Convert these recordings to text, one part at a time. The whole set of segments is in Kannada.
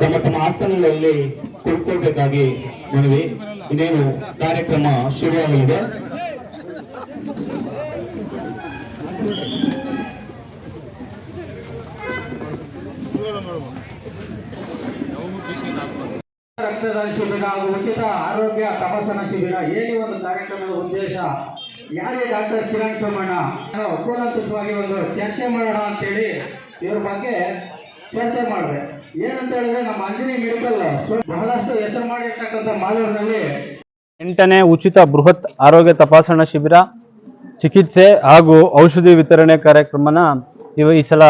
ತಮ್ಮ ತಮ್ಮ ಆಸ್ಥಾನಗಳಲ್ಲಿ ಕುಳಿತುಕೊಳ್ಬೇಕಾಗಿ ಮನವಿ, ಇನ್ನೇನು ಕಾರ್ಯಕ್ರಮ ಶುರುವಾಗಲಿದೆ? ರಕ್ತದಾನ ಶಿಬಿರ ಹಾಗೂ ಉಚಿತ ಆರೋಗ್ಯ ತಪಾಸಣಾ ಶಿಬಿರ, ಏನೇ ಒಂದು ಕಾರ್ಯಕ್ರಮದ ಉದ್ದೇಶ, ಯಾರೇ ಡಾಕ್ಟರ್ ಕಿರಣ್ ಸೋಮಣ್ಣ ಕೂಲಂಕುಷವಾಗಿ ಒಂದು ಚರ್ಚೆ ಮಾಡೋಣ ಅಂತೇಳಿ ಇವ್ರ ಬಗ್ಗೆ ಚರ್ಚೆ ಮಾಡ್ರೆ ಏನಂತ ಹೇಳಿದ್ರೆ ನಮ್ಮ ಅಂಜನಿ ಮೆಡಿಕಲ್ ಬಹಳಷ್ಟು ಹೆಸರು ಮಾಡಿರ್ತಕ್ಕಂಥ ಮಾಲೂರಿನಲ್ಲಿ ಎಂಟನೇ ಉಚಿತ ಬೃಹತ್ ಆರೋಗ್ಯ ತಪಾಸಣಾ ಶಿಬಿರ, ಚಿಕಿತ್ಸೆ ಹಾಗೂ ಔಷಧಿ ವಿತರಣೆ ಕಾರ್ಯಕ್ರಮನ ಇವ ಈ ಸಲ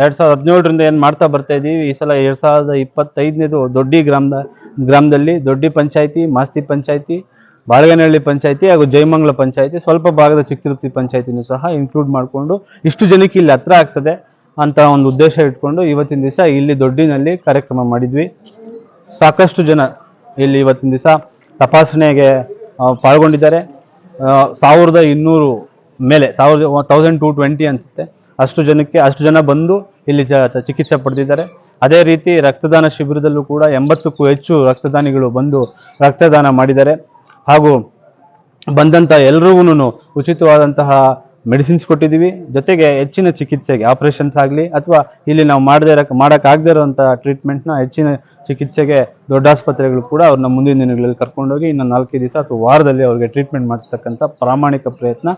ಎರಡ್ ಸಾವಿರದ ಹದಿನೇಳರಿಂದ ಏನು ಮಾಡ್ತಾ ಬರ್ತಾ ಇದ್ದೀವಿ ಈ ಸಲ ಎರಡ್ ಸಾವಿರದ ಇಪ್ಪತ್ತೈದನೇದು ದೊಡ್ಡಿ ಗ್ರಾಮದ, ಗ್ರಾಮದಲ್ಲಿ ದೊಡ್ಡಿ ಪಂಚಾಯಿತಿ, ಮಾಸ್ತಿ ಪಂಚಾಯಿತಿ ಬಾಳಗನಹಳ್ಳಿ ಪಂಚಾಯಿತಿ ಹಾಗೂ ಜಯಮಂಗಲ ಪಂಚಾಯಿತಿ, ಸ್ವಲ್ಪ ಭಾಗದ ಚಿಕ್ಕತಿರುಪತಿ ಪಂಚಾಯಿತಿನೂ ಸಹ ಇನ್ಕ್ಲೂಡ್ ಮಾಡಿಕೊಂಡು ಇಷ್ಟು ಜನಕ್ಕೆ ಇಲ್ಲಿ ಹತ್ರ ಆಗ್ತದೆ. ಅಂತ ಒಂದು ಉದ್ದೇಶ ಇಟ್ಕೊಂಡು ಇವತ್ತಿನ ದಿವಸ ಇಲ್ಲಿ ದೊಡ್ಡಿನಲ್ಲಿ ಕಾರ್ಯಕ್ರಮ ಮಾಡಿದ್ವಿ. ಸಾಕಷ್ಟು ಜನ ಇಲ್ಲಿ ಇವತ್ತಿನ ದಿವಸ ತಪಾಸಣೆಗೆ ಪಾಲ್ಗೊಂಡಿದ್ದಾರೆ. ಸಾವಿರದ ಇನ್ನೂರು ಮೇಲೆ, ಸಾವಿರದ ತೌಸಂಡ್ ಟು ಟ್ವೆಂಟಿ ಅನಿಸುತ್ತೆ. ಅಷ್ಟು ಜನಕ್ಕೆ, ಅಷ್ಟು ಜನ ಬಂದು ಇಲ್ಲಿ ಚಿಕಿತ್ಸೆ ಪಡೆದಿದ್ದಾರೆ. ಅದೇ ರೀತಿ ರಕ್ತದಾನ ಶಿಬಿರದಲ್ಲೂ ಕೂಡ ಎಂಬತ್ತಕ್ಕೂ ಹೆಚ್ಚು ರಕ್ತದಾನಿಗಳು ಬಂದು ರಕ್ತದಾನ ಮಾಡಿದ್ದಾರೆ. ಹಾಗೂ ಬಂದಂಥ ಎಲ್ರಿಗೂ ಉಚಿತವಾದಂತಹ ಮೆಡಿಸಿನ್ಸ್ ಕೊಟ್ಟಿದ್ದೀವಿ. ಜೊತೆಗೆ ಹೆಚ್ಚಿನ ಚಿಕಿತ್ಸೆಗೆ ಆಪರೇಷನ್ಸ್ ಆಗಲಿ ಅಥವಾ ಇಲ್ಲಿ ನಾವು ಮಾಡದೇ ಇರೋ ಮಾಡೋಕ್ಕಾಗದೇ ಇರೋವಂಥ ಟ್ರೀಟ್ಮೆಂಟ್ನ ಹೆಚ್ಚಿನ ಚಿಕಿತ್ಸೆಗೆ ದೊಡ್ಡ ಆಸ್ಪತ್ರೆಗಳು ಕೂಡ ಅವ್ರನ್ನ ಮುಂದಿನ ದಿನಗಳಲ್ಲಿ ಕರ್ಕೊಂಡೋಗಿ ಇನ್ನು ನಾಲ್ಕೈದು ದಿವಸ ಅಥವಾ ವಾರದಲ್ಲಿ ಅವ್ರಿಗೆ ಟ್ರೀಟ್ಮೆಂಟ್ ಮಾಡಿಸ್ತಕ್ಕಂಥ ಪ್ರಾಮಾಣಿಕ ಪ್ರಯತ್ನ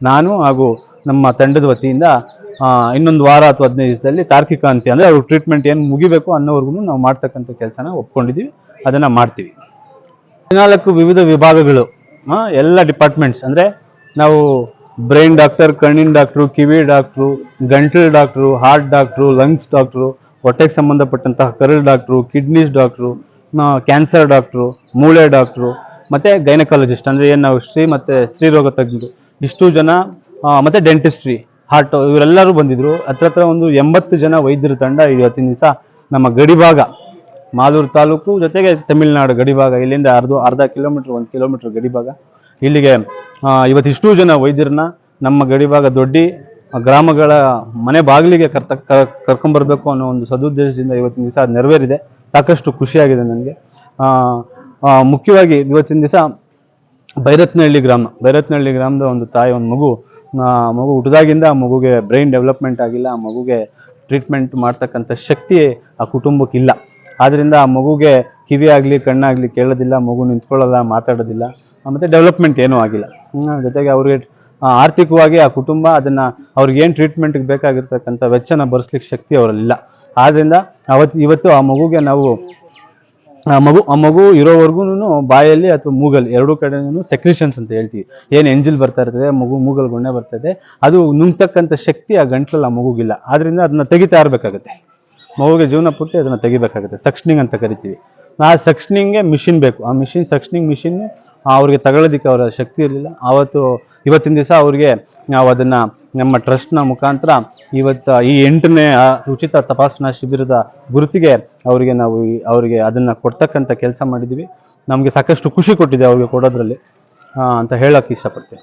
ನಾನು ಹಾಗೂ ನಮ್ಮ ತಂಡದ ವತಿಯಿಂದ ಇನ್ನೊಂದು ವಾರ ಅಥವಾ ಹದಿನೈದು ದಿವಸದಲ್ಲಿ ತಾರ್ಕಿಕ ಅಂತ್ಯ ಅಂದರೆ ಅವ್ರಿಗೆ ಟ್ರೀಟ್ಮೆಂಟ್ ಏನು ಮುಗಿಬೇಕು ಅನ್ನೋವರೆಗೂ ನಾವು ಮಾಡ್ತಕ್ಕಂಥ ಕೆಲಸನ ಒಪ್ಕೊಂಡಿದ್ದೀವಿ. ಅದನ್ನು ಮಾಡ್ತೀವಿ. ಹದಿನಾಲ್ಕು ವಿವಿಧ ವಿಭಾಗಗಳು ಎಲ್ಲ ಡಿಪಾರ್ಟ್ಮೆಂಟ್ಸ್ ಅಂದರೆ ನಾವು ಬ್ರೈನ್ ಡಾಕ್ಟರ್ ಕಣ್ಣಿನ ಡಾಕ್ಟ್ರು ಕಿವಿ ಡಾಕ್ಟ್ರು ಗಂಟಲು doctor heart doctor lungs doctor ಹೊಟ್ಟೆಗೆ ಸಂಬಂಧಪಟ್ಟಂತಹ ಕರಳು doctor kidneys doctor cancer doctor ಮೂಳೆ ಡಾಕ್ಟ್ರು ಮತ್ತು ಗೈನಕಾಲಜಿಸ್ಟ್ ಅಂದರೆ ಏನು ನಾವು ಶ್ರೀ ಮತ್ತು ಸ್ತ್ರೀರೋಗ ತಜ್ಞರು. ಇಷ್ಟು ಜನ ಮತ್ತು ಮತ್ತೆ ಡೆಂಟಿಸ್ಟ್ರಿ ಹಾರ್ಟ್ ಇವರೆಲ್ಲರೂ ಬಂದಿದ್ದರು ಹತ್ರ ಹತ್ರ ಒಂದು ಎಂಬತ್ತು ಜನ ವೈದ್ಯರ ತಂಡ ಇವತ್ತಿನ ದಿವಸ. ನಮ್ಮ ಗಡಿಭಾಗ, ಮಾಲೂರು ತಾಲೂಕು ಜೊತೆಗೆ ತಮಿಳುನಾಡು ಗಡಿಭಾಗ. ಇಲ್ಲಿಂದ ಅರ್ಧ ಅರ್ಧ ಕಿಲೋಮೀಟ್ರ್, ಒಂದು ಕಿಲೋಮೀಟ್ರ್ ಗಡಿಭಾಗ. ಇಲ್ಲಿಗೆ ಇವತ್ತಿಷ್ಟು ಜನ ವೈದ್ಯರನ್ನ ನಮ್ಮ ಗಡಿಭಾಗ ದೊಡ್ಡಿ ಗ್ರಾಮಗಳ ಮನೆ ಬಾಗಿಲಿಗೆ ಕರ್ತ ಕರ್ಕೊಂಬರ್ಬೇಕು ಅನ್ನೋ ಒಂದು ಸದುದ್ದೇಶದಿಂದ ಇವತ್ತಿನ ದಿವಸ ನೆರವೇರಿದೆ. ಸಾಕಷ್ಟು ಖುಷಿಯಾಗಿದೆ ನನಗೆ. ಮುಖ್ಯವಾಗಿ ಇವತ್ತಿನ ದಿವಸ ಬೈರತ್ನಹಳ್ಳಿ ಗ್ರಾಮ. ಬೈರತ್ನಹಳ್ಳಿ ಗ್ರಾಮದ ಒಂದು ತಾಯಿ, ಒಂದು ಮಗು ಮಗು ಹುಟ್ಟಿದಾಗಿಂದ ಮಗುಗೆ ಬ್ರೈನ್ ಡೆವಲಪ್ಮೆಂಟ್ ಆಗಿಲ್ಲ, ಆ ಮಗುಗೆ ಟ್ರೀಟ್ಮೆಂಟ್ ಮಾಡ್ತಕ್ಕಂಥ ಶಕ್ತಿ ಆ ಕುಟುಂಬಕ್ಕಿಲ್ಲ. ಆದ್ದರಿಂದ ಆ ಮಗುಗೆ ಕಿವಿ ಆಗಲಿ ಕಣ್ಣಾಗಲಿ ಕೇಳೋದಿಲ್ಲ, ಮಗು ನಿಂತ್ಕೊಳ್ಳಲ್ಲ, ಮಾತಾಡೋದಿಲ್ಲ. ಮತ್ತೆ ಡೆವಲಪ್ಮೆಂಟ್ ಏನೂ ಆಗಿಲ್ಲ. ಜೊತೆಗೆ ಅವ್ರಿಗೆ ಆರ್ಥಿಕವಾಗಿ ಆ ಕುಟುಂಬ ಅದನ್ನು ಅವ್ರಿಗೆ ಏನು ಟ್ರೀಟ್ಮೆಂಟ್ಗೆ ಬೇಕಾಗಿರ್ತಕ್ಕಂಥ ವೆಚ್ಚನ ಭರಿಸ್ಲಿಕ್ಕೆ ಶಕ್ತಿ ಅವರಲ್ಲಿಲ್ಲ. ಆದ್ದರಿಂದ ಅವತ್ತು ಇವತ್ತು ಆ ಮಗುಗೆ ನಾವು, ಆ ಮಗು ಆ ಮಗು ಇರೋವರೆಗೂ ಬಾಯಲ್ಲಿ ಅಥವಾ ಮೂಗಲ್ಲಿ, ಎರಡೂ ಕಡೆನೂ ಸೆಕ್ರಿಷನ್ಸ್ ಅಂತ ಹೇಳ್ತೀವಿ. ಏನು ಎಂಜಿಲ್ ಬರ್ತಾ ಇರ್ತದೆ, ಮಗು ಮೂಗಲ್ ಗುಣ್ಣೆ ಬರ್ತದೆ ಅದು ನುಂಗ್ತಕ್ಕಂಥ ಶಕ್ತಿ ಆ ಗಂಟ್ಲಲ್ಲಿ ಆ ಮಗುಗಿಲ್ಲ. ಆದ್ರಿಂದ ಅದನ್ನ ತೆಗಿತಾ ಇರಬೇಕಾಗುತ್ತೆ. ಮಗುಗೆ ಜೀವನ ಪೂರ್ತಿ ಅದನ್ನ ತೆಗಿಬೇಕಾಗುತ್ತೆ. ಸಕ್ಷನಿಂಗ್ ಅಂತ ಕರಿತೀವಿ. ಆ ಸಕ್ಷನಿಂಗ್ಗೆ ಮಿಷಿನ್ ಬೇಕು. ಆ ಮಿಷಿನ್ ಸಕ್ಷನಿಂಗ್ ಮಿಷಿನ್ ಅವ್ರಿಗೆ ತಗೊಳ್ಳೋದಕ್ಕೆ ಅವರ ಶಕ್ತಿ ಇರಲಿಲ್ಲ. ಆವತ್ತು, ಇವತ್ತಿನ ದಿವಸ ಅವ್ರಿಗೆ ನಾವು ಅದನ್ನು ನಮ್ಮ ಟ್ರಸ್ಟ್ನ ಮುಖಾಂತರ ಇವತ್ತು ಈ ಎಂಟನೇ ಉಚಿತ ತಪಾಸಣಾ ಶಿಬಿರದ ಗುರುತಿಗೆ ಅವರಿಗೆ ನಾವು ಅವರಿಗೆ ಅದನ್ನು ಕೊಡ್ತಕ್ಕಂಥ ಕೆಲಸ ಮಾಡಿದ್ದೀವಿ ನಮಗೆ ಸಾಕಷ್ಟು ಖುಷಿ ಕೊಟ್ಟಿದೆ ಅವ್ರಿಗೆ ಕೊಡೋದ್ರಲ್ಲಿ ಅಂತ ಹೇಳೋಕ್ಕೆ ಇಷ್ಟಪಡ್ತೀನಿ.